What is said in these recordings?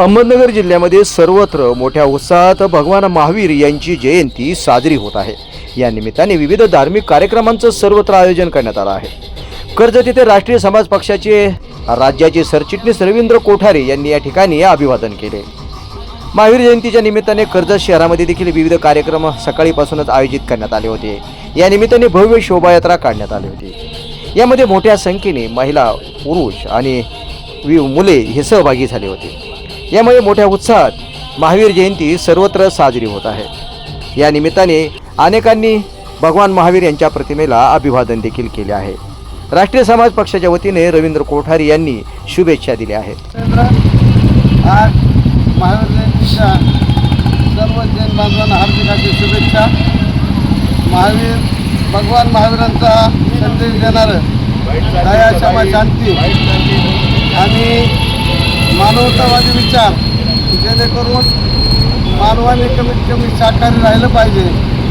अहमदनगर जिल्ह्यामध्ये सर्वत्र मोठ्या उत्साहात भगवान महावीर यांची जयंती साजरी होत आहे. या निमित्ताने विविध धार्मिक कार्यक्रमांचं सर्वत्र आयोजन करण्यात आलं आहे. कर्जत येथे राष्ट्रीय समाज पक्षाचे राज्याचे सरचिटणीस रवींद्र कोठारे यांनी या ठिकाणी अभिवादन केले. महावीर जयंतीच्या निमित्ताने कर्जत शहरामध्ये देखील विविध कार्यक्रम सकाळीपासूनच आयोजित करण्यात आले होते. या निमित्ताने भव्य शोभायात्रा काढण्यात आली होती. यामध्ये मोठ्या संख्येने महिला पुरुष आणि वि- मुले हे सहभागी झाले होते. यामुळे मोठ्या उत्साहात महावीर जयंती सर्वत्र साजरी होत आहे. या निमित्ताने अनेकांनी भगवान महावीर यांच्या प्रतिमेला अभिवादन देखील केले आहे. राष्ट्रीय समाज पक्षाच्या वतीने रवींद्र कोठारी यांनी शुभेच्छा दिल्या आहेत. आज महावीर जयंतीच्या सर्व जैन बांधवांना हार्दिक हार्दिक शुभेच्छा. महावीर भगवान महावीरांचा संदेश देणारं दया क्षमा शांती. आणि मानवतावादी विचार जेणेकरून मानवाने कमीत कमी शाकाहारी राहिलं पाहिजे.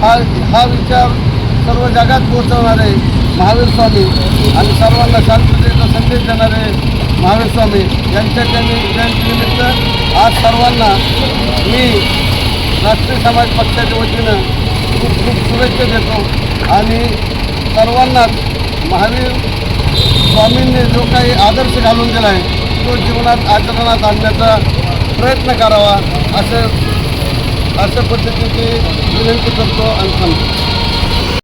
हा हा विचार सर्व जगात पोहोचवणारे महावीर स्वामी आणि सर्वांना शांततेचा संदेश देणारे महावीर स्वामी यांच्या जयंती जयंतीनिमित्त आज सर्वांना मी राष्ट्रीय समाज पक्षाच्या वतीनं खूप खूप शुभेच्छा देतो आणि सर्वांनाच महावीर स्वामींनी जो काही आदर्श घालून दिला आहे तो जीवनात आचरणात आणण्याचा प्रयत्न करावा असे अशा पद्धतीची विनंती करतो आणि सांगतो.